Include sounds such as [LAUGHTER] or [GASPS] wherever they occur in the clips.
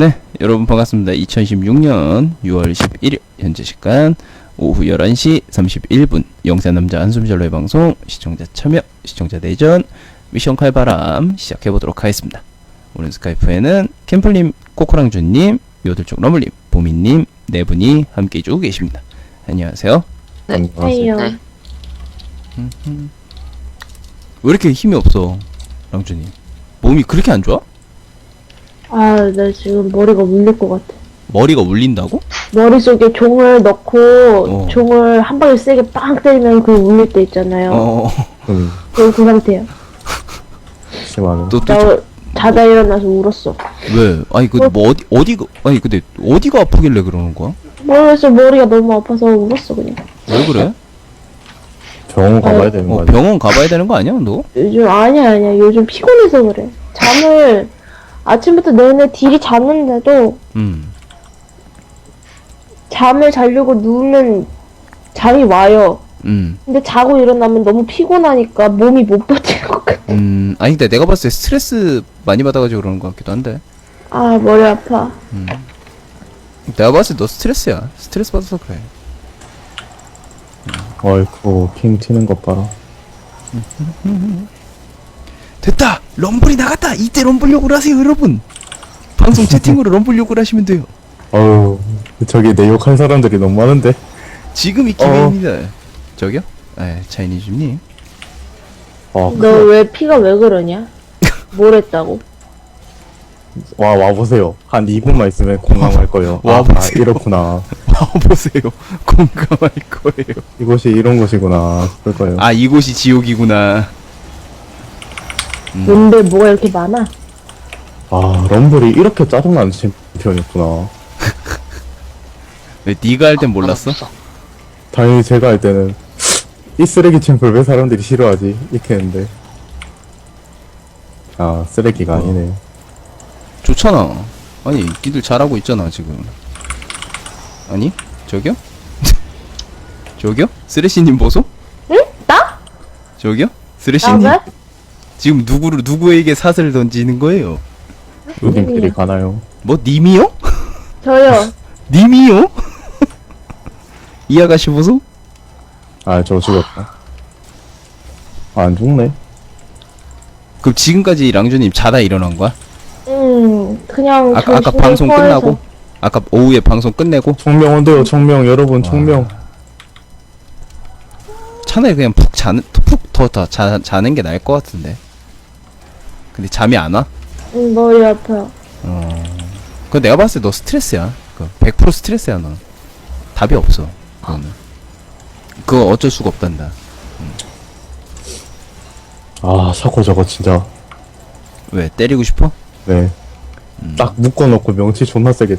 네, 여러분 반갑습니다. 2016년 6월 11일 현재 시간 오후 11시 31분 영세 남자 한숨절로의 방송 시청자 참여, 시청자 내전 미션 칼바람 시작해 보도록 하겠습니다. 오늘 스카이프에는 캠플님, 코코랑주님, 요들쪽 러물님, 보미님 네 분이 함께 해주고 계십니다. 안녕하세요. 안녕하세요. 네. 왜 이렇게 힘이 없어, 랑주님? 몸이 그렇게 안 좋아? 아, 나 지금 머리가 물릴 것 같아. 머리가 울린다고? 머릿속에 종을 넣고 어. 종을 한 방에 세게 빵 때리면 그 울릴 때 있잖아요. 어, 음, 그, 그 상태야. 심하네. 나 자다 일어나서 울었어. 왜? 아니 그 뭐 어디 어디가 아니 근데 어디가 아프길래 그러는 거야? 모르겠어. 머리가 너무 아파서 울었어, 그냥. 왜 그래? 병원 가봐야 되는 거 어, 아니야? 병원 가봐야 되는 거 아니야 너? 요즘, 아니야, 아니야. 요즘 피곤해서 그래. 잠을 아침부터 내내 딜이 잤는데도 음. 잠을 자려고 누우면 잠이 와요. 음. 근데 자고 일어나면 너무 피곤하니까 몸이 못 버티는 것 같아. 음. 아니 근데 내가 봤을 때 스트레스 많이 받아가지고 그러는 것 같기도 한데. 아, 머리 아파. 내가 봤을 때 너 스트레스야. 스트레스 받아서 그래. 어이쿠, 핑 튀는 것 봐라. [LAUGHS] 됐다. 럼블이 나갔다. 이때 럼블 욕을 하세요 여러분. 방송 [LAUGHS] 채팅으로 럼블 욕을 하시면 돼요. 어우, 저기 내 욕한 사람들이 너무 많은데? 지금 이 기회입니다. 저기요? 에 차이니즈님. 와, 너왜 피가 왜 그러냐? [LAUGHS] 뭘 했다고? 와, 와보세요. 한 2분만 있으면 공감할 거예요. 아, 와보세요. 아, 이렇구나. [LAUGHS] 와보세요. 공감할 거예요. 이곳이 이런 곳이구나 싶을 거예요. 아 이곳이 지옥이구나. 뭔데 뭐가 이렇게 많아? 아, 럼블이 이렇게 짜증나는 챔피언이었구나. 왜 [LAUGHS] 네가 할 땐 몰랐어? 당연히 제가 할 때는 이 쓰레기 챔프를 왜 사람들이 싫어하지? 이렇게 했는데. 아, 쓰레기가 아니네. 좋잖아. 아니, 니들 잘하고 있잖아, 지금. 아니, 저기요? [LAUGHS] 저기요? 쓰레쉬님 보소? 응? 나? 저기요? 나 쓰레쉬님? 왜? 지금 누구를, 누구에게 사슬을 던지는 거예요? 여긴끼리 가나요? 뭐, 님이요? 저요. [LAUGHS] 님이요? [LAUGHS] 이 아가씨 보소? 아, 저 죽었다. 아, 안 죽네. 그럼 지금까지 랑주님 자다 일어난 거야? 음, 그냥 아까, 아까 방송 포해서. 끝나고? 아까 오후에 방송 끝내고? 총명 온대요, 총명. 여러분, 총명. 차라리 그냥 푹 자는, 푹 더, 더 자, 자는 게 나을 것 같은데. 근데 잠이 안 와? 응, 머리 아파. 그 내가 봤을 때 너 스트레스야. 그100% 스트레스야 너. 답이 없어. 그거는. 그거 어쩔 수가 없단다. 아, 사코 저거 진짜. 왜 때리고 싶어? 네. 딱 묶어놓고 명치 존나 세게.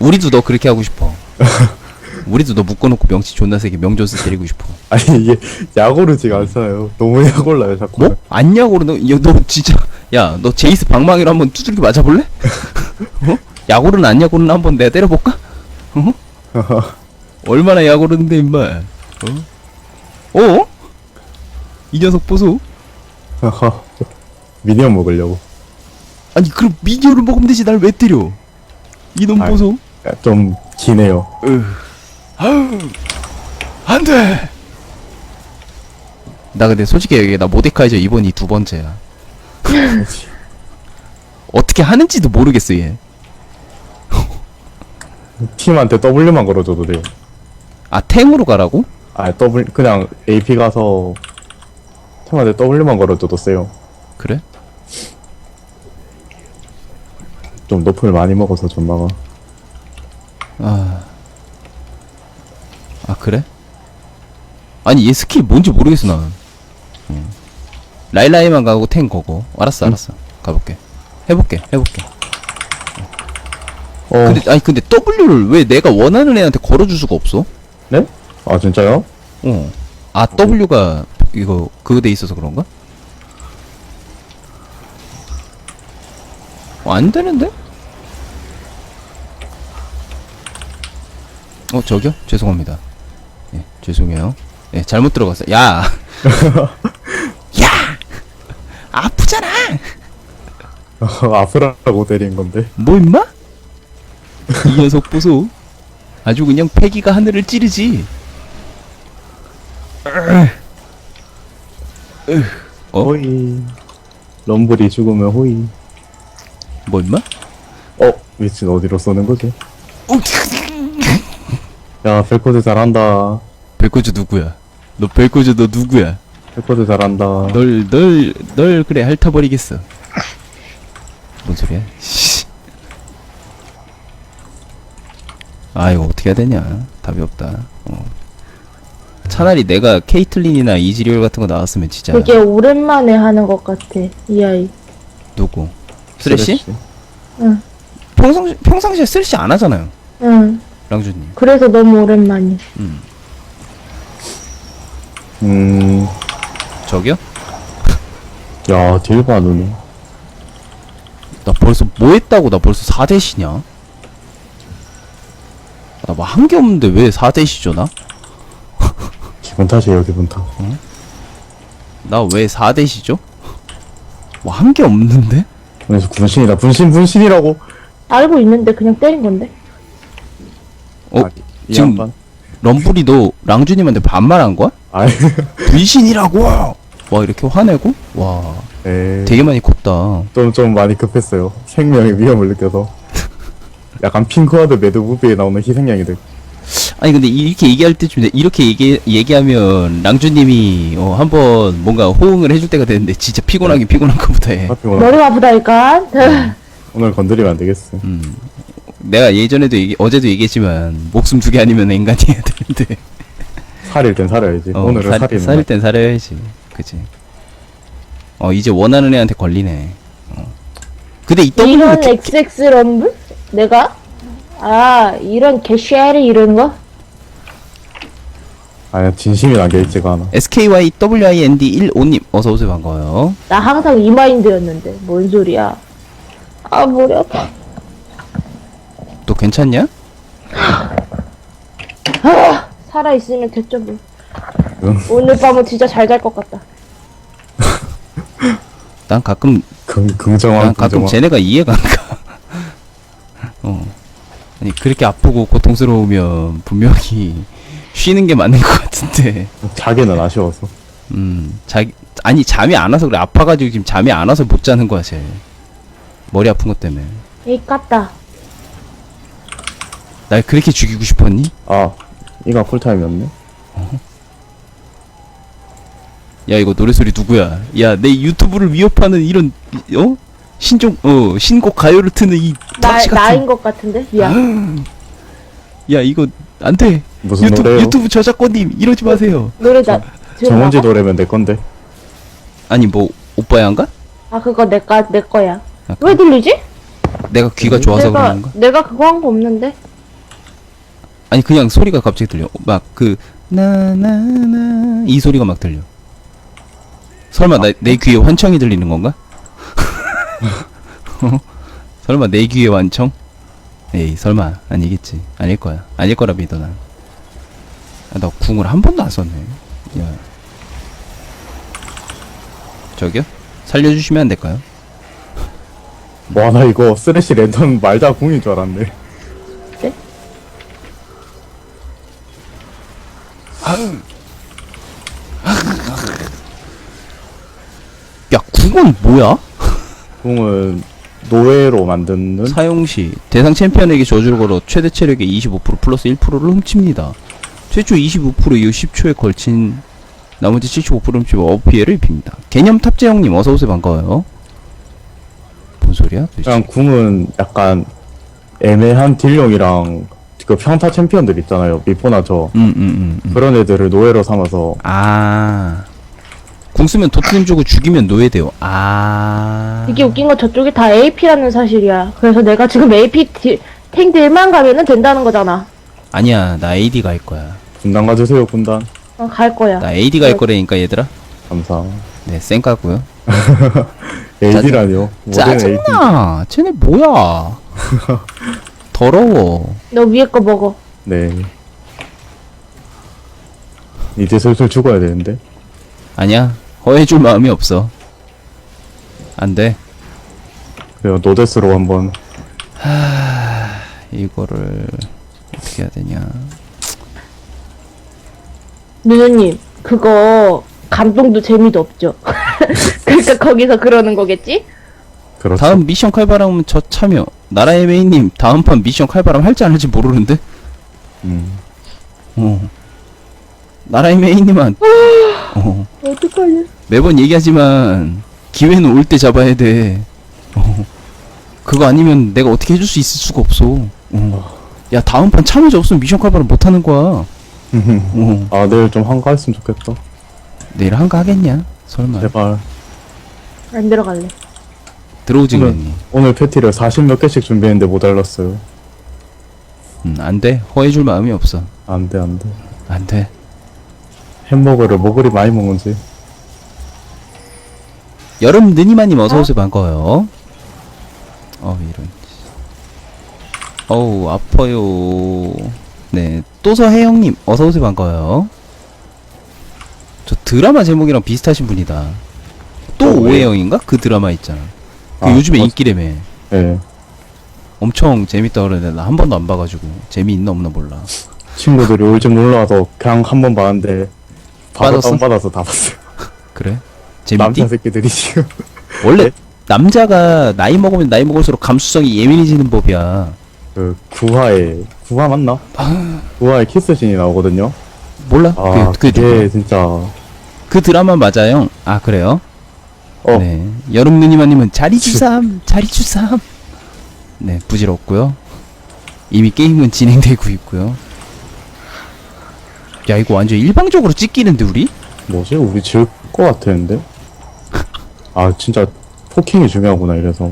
우리도 너 그렇게 하고 싶어. [LAUGHS] 우리도 너 묶어놓고 명치 존나 세게 명조스 때리고 싶어. [LAUGHS] 아니, 이게 야구르지가 않잖아요. 너무 야골라요, 자꾸. 뭐? 안냐고로 너, 야, 너 진짜 야 너 제이스 방망이로 한번 두들겨 맞아볼래? [LAUGHS] 어? 야구는 안냐고는 한번 내가 때려볼까? 어? [LAUGHS] 얼마나 야구르는데 임마. 어? 어? 이 녀석 보소. 미니언 먹으려고. 아니 그럼 미니어를 먹으면 되지 날 왜 때려? 이놈 아이. 보소. 야, 좀 기네요. 아우 안돼. 나 근데 솔직히 얘기해 나 모데카이저 이번이 두 번째야. [LAUGHS] 어떻게 하는지도 모르겠어 얘. [LAUGHS] 팀한테 W만 걸어줘도 돼요. 아 탱으로 가라고? 아, W, 그냥 AP 가서 팀한테 W만 걸어줘도 세요. 그래? 좀 높을 많이 먹어서 존나가. 아. 아 그래? 아니 얘 스킬 뭔지 모르겠어 난. 응. 라일라이만 가고 탱 거고. 알았어 알았어. 가볼게. 해볼게 해볼게. 어, 근데 아니 근데 W를 왜 내가 원하는 애한테 걸어줄 수가 없어? 네? 아, 진짜요? 어. 아 W가 이거 그거 돼 있어서 그런가? 어, 안 되는데? 어 저기요? 죄송합니다. 예, 죄송해요. 예, 잘못 들어갔어요. 야, [LAUGHS] 야, 아프잖아. [LAUGHS] 아프라고 때린 건데. 뭐 임마? 이 녀석 보소. 아주 그냥 패기가 하늘을 찌르지. 어? 호이. 럼블이 죽으면 호이. 뭐 임마? 어? 미친 어디로 쏘는 거지? 야, 벨코드 잘한다. 벨코즈 누구야? 너 벨코즈 너 누구야? 벨코드 잘한다. 널, 널, 널 그래 핥아버리겠어. 뭔 소리야? 씨. 아 이거 어떻게 해야 되냐? 답이 없다. 어. 차라리 내가 케이틀린이나 이지리얼 같은 거 나왔으면 진짜 되게 오랜만에 하는 것 같아 이 아이 누구? 쓰레쉬? 응. 평상 평상시에 쓰레쉬 안 하잖아요, 응 랑주님. 그래서 너무 오랜만이야 음, 음, 저기요? 야, 딜바 누네. 나 벌써 뭐 했다고 나 벌써 4대시냐? 나 뭐 한 게 없는데 왜 4대시죠 나? [LAUGHS] 기분 탓이에요, 기분 탓. 나 왜 4대시죠? 뭐 한 게 없는데? 그래서 분신이다. 분신, 분신이라고. 알고 있는데 그냥 때린 건데 어? 아, 이 지금- 양반. 럼블이 너 랑주님한테 반말한 거야? [LAUGHS] 아이, 분신이라고! 와 이렇게 화내고? 와 에이. 되게 많이 컸다 좀, 좀 많이 급했어요. 생명의 위험을 느껴서. 약간 핑크와드 매드 무비에 나오는 희생양이들. 아니 근데 이렇게 얘기할 때쯤 돼. 이렇게 얘기, 얘기하면 랑주님이 어, 한번 뭔가 호응을 해줄 때가 되는데 진짜 피곤하긴 피곤한 것부터 해 하필 오늘, 머리가 아프다니까 오늘 건드리면 안 되겠어. 음. 내가 예전에도 얘기, 어제도 얘기했지만 목숨 두 개 아니면 인간이 해야 되는데 살일 땐 살아야지. 어, 오늘은 살, 살이는. 살일 땐 살아야지 그치 어 이제 원하는 애한테 걸리네 어. 근데 이 이런 W는 개- XX 럼블? 내가? 아 이런 개쉐리 이런 거? 아니, 진심이 남겨 있지가 않아. SKYWIND15님 어서오세요 반가워요 나 항상 이 마인드였는데 뭔 소리야 아 머리 아파 괜찮냐? 아, 살아 있으면 됐죠 뭐 응. 오늘 밤은 진짜 잘 잘 것 같다 [LAUGHS] 난 가끔 긍, 긍정왕, 난 가끔 긍정왕. 쟤네가 이해가 안 가. [LAUGHS] 어. 아니 그렇게 아프고 고통스러우면 분명히 쉬는 게 맞는 것 같은데. 자기는 아쉬워서. 음. 자기 아니 잠이 안 와서 그래. 아파가지고 지금 잠이 안 와서 못 자는 거야 쟤. 머리 아픈 것 때문에. 에이 깠다 날 그렇게 죽이고 싶었니? 아, 이가 쿨타임이었네. 야 이거 노래소리 누구야? 야 내 유튜브를 위협하는 이런 어 신종 어 신곡 가요를 트는 이 나, 닥치 나인 같은. 것 같은데 미안 [GASPS] 야 이거 안 돼. 무슨 유튜브 노래요? 유튜브 저작권님 이러지 마세요. 노래 나 정원지 노래면 내 건데. 아니 뭐 오빠야 한가? 아 그거 내가 내 거야 아, 왜 들리지? 내가 귀가 좋아서 내가 그런 건가? 내가 그거 한 거 없는데 아니 그냥 소리가 갑자기 들려. 막 그 나나나 이 소리가 막 들려. 설마 나, 내 귀에 환청이 들리는 건가? [LAUGHS] 어? 설마 내 귀에 환청? 에이 설마 아니겠지. 아닐 거야. 아닐 거라 믿어 난. 아, 나 궁을 한 번도 안 썼네. 야. 저기요? 살려주시면 안 될까요? 와, 나 이거 쓰레쉬 랜턴 말자 궁인 줄 알았네. 야 궁은 뭐야? 궁은 노예로 만드는 사용 시 대상 챔피언에게 저주를 걸어 최대 체력의 25% 플러스 1%를 훔칩니다. 최초 25% 이후 10초에 걸친 나머지 75% 훔치고 어피해를 입힙니다. 개념 탑재형님 어서오세요 반가워요. 뭔 소리야? 도대체? 그냥 궁은 약간 애매한 딜용이랑 그 평타 챔피언들 있잖아요. 미포나 저 음, 음, 음, 음. 그런 애들을 노예로 삼아서 아. 궁 쓰면 도트님 주고 죽이면 노예돼요. 아. 이게 웃긴 건 저쪽이 다 AP라는 사실이야 그래서 내가 지금 AP 디, 탱 딜만 가면은 된다는 거잖아 아니야. 나 AD 갈 거야. 분당 가주세요 군단. 어, 갈 거야 나 AD 갈 거라니까 얘들아. 감사. 네, 쌩 까고요. AD라뇨. [LAUGHS] 모든 AD. 짜증나. 쟤네 뭐야? [LAUGHS] 더러워. 너 위에 거 먹어 네. 이제 슬슬 죽어야 되는데. 아니야. 허해줄 마음이 없어. 안 돼. 그래요 노데스로 한번 이거를 어떻게 해야 되냐 누누님 그거 감동도 재미도 없죠. [LAUGHS] 그러니까 거기서 그러는 거겠지? 그렇죠 다음 미션 칼바람은 저 참여 나라의 메인님 다음 판 미션 칼바람 할지 안 할지 모르는데 음. 어 나라의 메인님은 어 어떡하냐? 매번 얘기하지만 기회는 올 때 잡아야 돼. 어. 그거 아니면 내가 어떻게 해줄 수 있을 수가 없어. 어. 야 다음 판 참여자 없으면 미션 카바를 못 하는 거야. [LAUGHS] 어. 아 내일 좀 한가했으면 좋겠다 내일 한가 하겠냐? 설마 제발 안 들어갈래. 들어오지 오늘- 그랬니? 오늘 패티를 40 몇 개씩 준비했는데 못 알렸어요 음, 안 돼. 허해줄 마음이 없어. 안 돼 안 돼 안 돼. 햄버거를 뭐 그리 많이 먹는지 여름 느니마님 어서 오세요 반가워요. 어 이런. 어우 아파요. 네 또서 혜영님 어서 오세요 반가워요. 저 드라마 제목이랑 비슷하신 분이다. 또? 오해영인가? 그 드라마 있잖아. 그 아, 요즘에 어, 인기래며. 예 엄청 재밌다 그러는데 나 한 번도 안 봐가지고 재미있나 없나 몰라. 친구들이 올 줄 몰라서 그냥 한 번 봤는데 바로 빠졌어? 다운 받아서 다 봤어 요 그래? [LAUGHS] 재밌디? 남자 새끼들이 지금 원래 네? 남자가 나이 먹으면 나이 먹을수록 감수성이 예민해지는 법이야. 그 9화에 9화 맞나? 9화에 키스신이 나오거든요 몰라? 아 그게, 그게 그게 누구야? 진짜 그 드라마 맞아요. 아 그래요? 어 네. 여름 누님아님은 자리 주삼, 자리 주삼. 네, 부질없고요. 이미 게임은 진행되고 있고요. 야 이거 완전 일방적으로 찢기는데 우리? 뭐지? 우리 질것 같았는데? 아 진짜 포킹이 중요하구나 이래서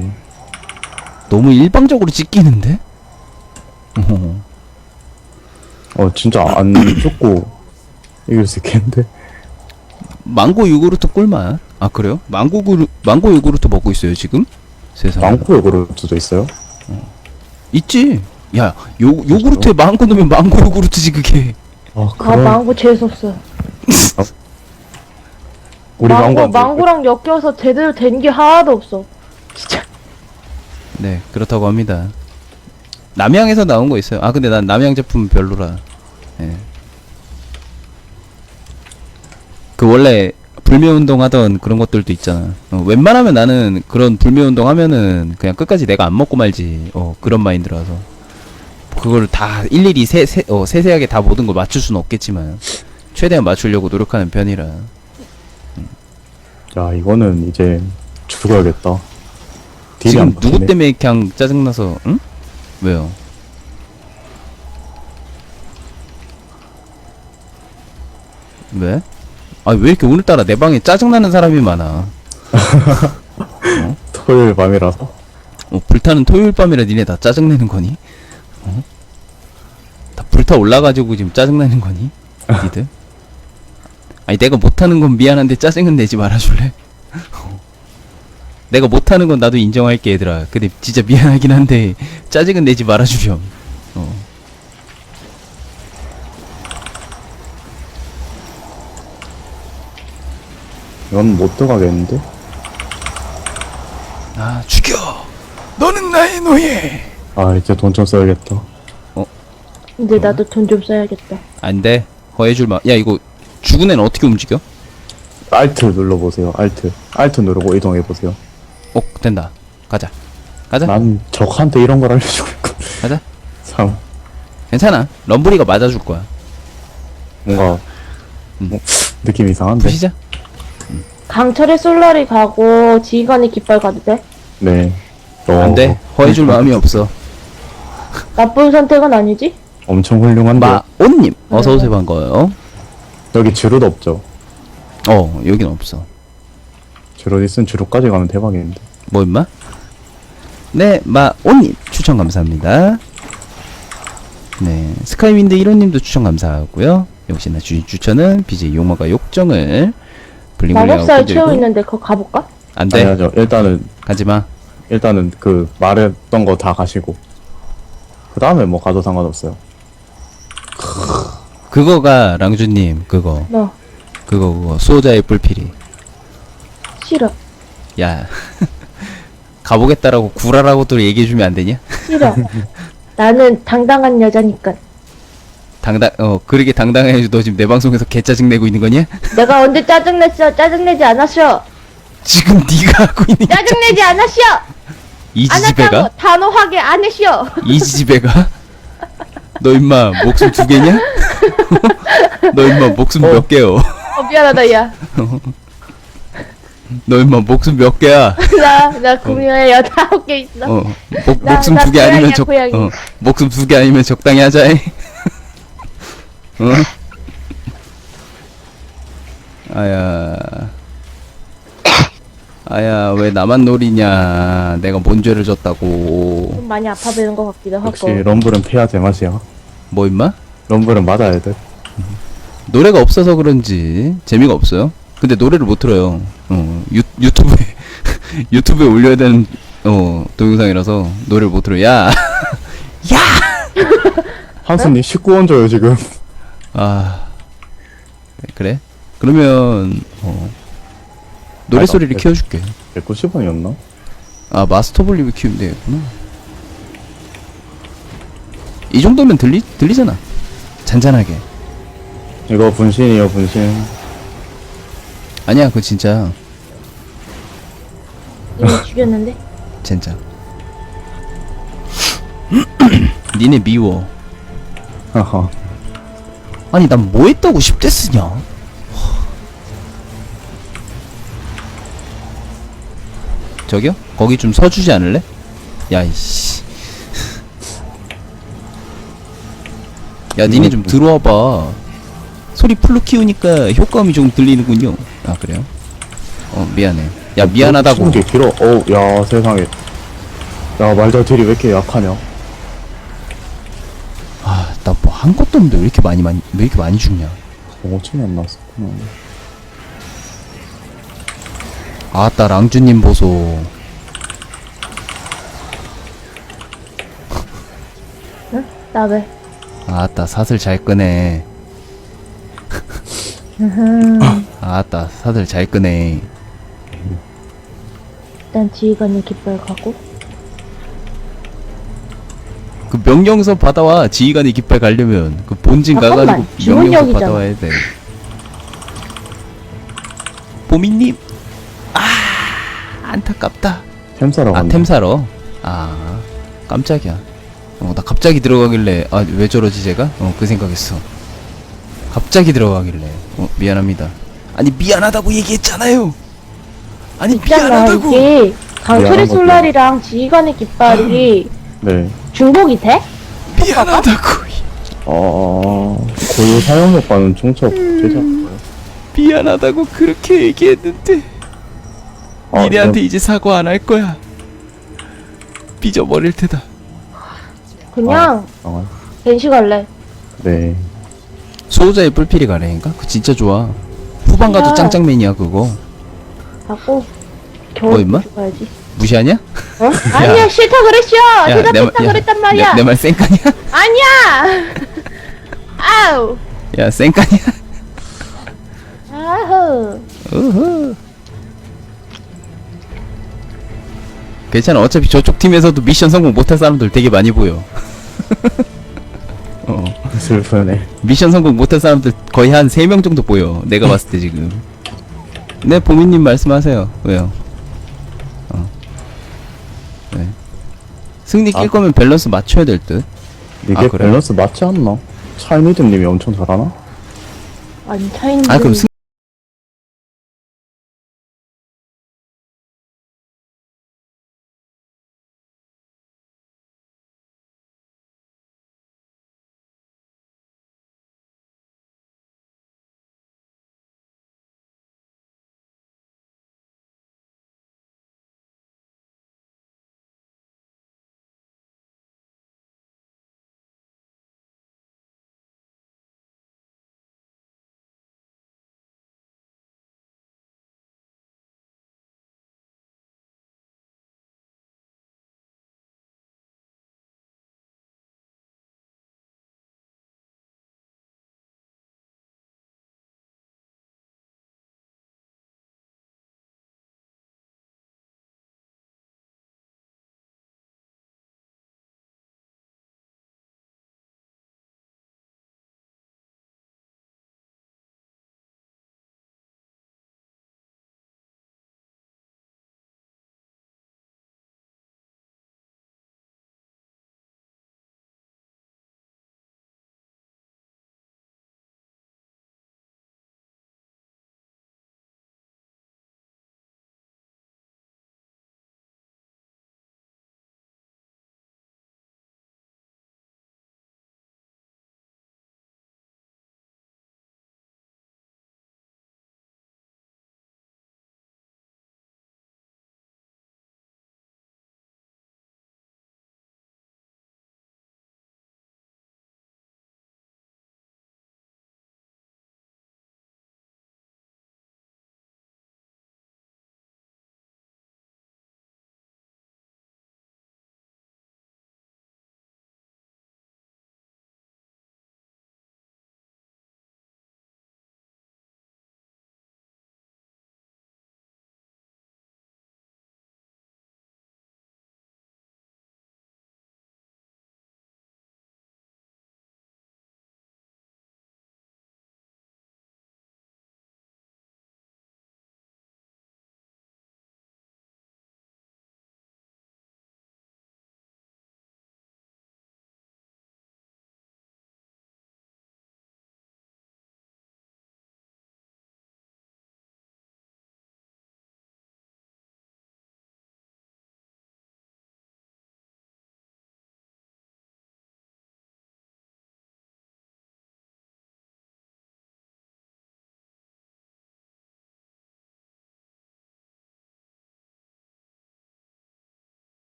너무 일방적으로 찢기는데? 어허. 어 진짜 안 [CLEARS THROAT] 죽고 이길 수 있겠는데? 망고 요구르트 꿀맛. 아 그래요? 망고 구 망고 요구르트 먹고 있어요 지금? 세상. 망고 요구르트도 있어요? 있지. 야, 요 요구르트에 망고 넣으면 망고 요구르트지 그게. 아 아 그럼 망고 재수없어. 우리 망고 망고 안. 망고랑 엮여서 제대로 된 게 하나도 없어. 진짜. 네, 그렇다고 합니다. 남양에서 나온 거 있어요. 아, 근데 난 남양 제품 별로라. 예. 그 원래 불매 운동 하던 그런 것들도 있잖아. 어, 웬만하면 나는 그런 불매 운동 하면은 그냥 끝까지 내가 안 먹고 말지. 어, 그런 마인드라서. 그걸 다 일일이 세, 세, 어, 세세하게 다 모든 걸 맞출 수는 없겠지만 최대한 맞추려고 노력하는 편이라. 야 이거는 이제 죽어야겠다 딜이 지금 안 누구 박히네. 때문에 그냥 짜증나서 응? 왜요? 왜? 아 왜 이렇게 오늘따라 내 방에 짜증나는 사람이 많아 [LAUGHS] 토요일 밤이라서 어, 불타는 토요일 밤이라 니네 다 짜증내는 거니? 어? 다 불타 올라가지고 지금 짜증내는 거니? 니들? [LAUGHS] 아니 내가 못하는 건 미안한데 짜증은 내지 말아줄래? 어. 내가 못하는 건 나도 인정할게 얘들아 근데 진짜 미안하긴 한데 짜증은 내지 말아주렴 이건 못 들어가겠는데? 아 죽여! 너는 나의 노예! 아 이제 돈 좀 써야겠다. 이제 나도 돈 좀 써야겠다. 안돼. 허해줄 마야 이거 죽은 애는 어떻게 움직여? 알트 눌러보세요. 알트 알트 누르고 이동해보세요. 어 된다. 가자. 가자. 난 적한테 이런 걸 알려주고 있고 가자. 참 괜찮아. 럼블이가 맞아줄 거야. 뭔가 음. 뭐, 느낌 이상한데? 부시자 강철의 솔라리 가고 지휘관의 깃발 가도 돼? 네 어, 안돼 허해줄 마음이 없어 나쁜 선택은 아니지? 엄청 훌륭한데 마온님 어서 오세요 반가워요. 여기 주루도 없죠 어 여긴 없어. 주루 있으면 주루까지 가면 대박인데 뭐 임마? 네 마온님 추천 감사합니다. 네 스카이윈드 1호님도 추천 감사하고요. 역시나 주인 추천은 BJ 용마가 욕정을 마법사에 채워 있는데 그거 가볼까? 안돼 아니야죠 일단은 가지마. 일단은 그 말했던 거 다 가시고 그 다음에 뭐 가도 상관없어요 그거가 랑주님 그거 너 그거 그거 수호자의 뿔피리. 싫어. 야 [LAUGHS] 가보겠다라고 구라라고 또 얘기해주면 안 되냐? 싫어. 나는 당당한 여자니까. 당당 어 그러게 당당해야지 너 지금 내 방송에서 개 짜증 내고 있는 거냐? [LAUGHS] 내가 언제 짜증냈어? 짜증내지 않았어. 지금 네가 [LAUGHS] 하고 있는 게 짜증내지 않았어. 이 지지배가 했다고 단호하게 안 했어. 이 지지배가 너 임마 목숨 두 개냐? [LAUGHS] 너 임마 목숨 몇 개요? 어 미안하다 야. 너 임마 목숨 몇 개야? 나나 구미호에 여다섯 개 있어. 어 목, 나- 목숨 나 두 개 아니면 고양이야, 적 고양이. 어, 목숨 두 개 아니면 적당히 하자. 어? 아야. 아야 왜 나만 노리냐 내가 뭔 죄를 졌다고 좀 많이 아파 보이는 것 같기도 하고. 역시 럼블은 피야 제맛이야. 뭐 임마 럼블은 맞아야 돼. 노래가 없어서 그런지 재미가 없어요 근데 노래를 못 들어요 어 유, 유튜브에 [LAUGHS] 유튜브에 올려야 되는 어 동영상이라서 노래를 못 들어요 야 [LAUGHS] 한스님 19원 줘요 지금. 아 그래? 그러면 어 노래 아, 소리를 네. 키워줄게. 190원이었나? 아 마스터 볼륨을 키우면 되겠구나. 이 정도면 들리 들리잖아. 잔잔하게. 이거 분신이요 분신. 아니야 그거 진짜 이미 죽였는데. [LAUGHS] 진짜. [CLEARS THROAT] 니네 미워. 하하. 아니 난 뭐 했다고 10대 쓰냐? 저기요? 거기 좀 서주지 않을래? 야 이씨 야 니네 좀 들어와봐 소리 풀로 키우니까 효과음이 좀 들리는군요 아 그래요? 어 미안해 야 미안하다고 게 길어. 어우 야 세상에. 야 말자들이 왜 이렇게 약하냐? 아나 뭐 한 것도 없는데 왜 이렇게 많이 많이 왜 이렇게 많이 죽냐 5천이 안 나왔었구나. 아따 랑주님 보소 나 왜? 아따 사슬 잘 끄네 아따 사슬 잘 끄네 일단 지휘관의 깃발 가고. 그 명령서 받아와 지휘관의 깃발 가려면 그 본진 잠깐만, 가가지고 명령서. 받아와야 돼. 보미님. 아 안타깝다. 템사러 아 간다. 템 사러? 아 깜짝이야. 어 나 갑자기 들어가길래 아 왜 저러지 제가? 어 그 생각했어. 갑자기 들어가길래. 어 미안합니다. 아니 미안하다고 얘기했잖아요. 아니 있잖아 미안하다고. 이게. 강철의 미안한. 솔라리랑 지휘관의 깃발이 네. 중복이 돼? 미안하다고 어 고유 사용 효과는 총첩 음. 제작. 미안하다고 그렇게 얘기했는데 아, 니네한테 이제 사과 안할 거야 삐져버릴 테다 그냥 아, 벤시 갈래. 네. 수호자의 뿔피리 가래인가? 그 진짜 좋아 후반 가도 야. 짱짱맨이야 그거 하고 어, 겨울 임마? 죽어야지. 무시하냐? 어? 아니야 싫다 그랬어. 내 대답했다 말- 그랬단 말이야. 내말 쌩까냐? 아니야. [LAUGHS] 아우. 야 쌩까냐? 아후. 우후. 괜찮아 어차피 저쪽 팀에서도 미션 성공 못할 사람들 되게 많이 보여 [LAUGHS] 어 슬프네. 미션 성공 못할 사람들 거의 한 3명 정도 보여 내가 봤을 때 지금 네 보미님 말씀하세요 왜요 어 네. 승리 낄 아. 거면 밸런스 맞춰야 될 듯 이게 아, 그래요? 밸런스 맞지 않나? 차이니드님이 엄청 잘하나? 아니 차이는. 아 그럼 승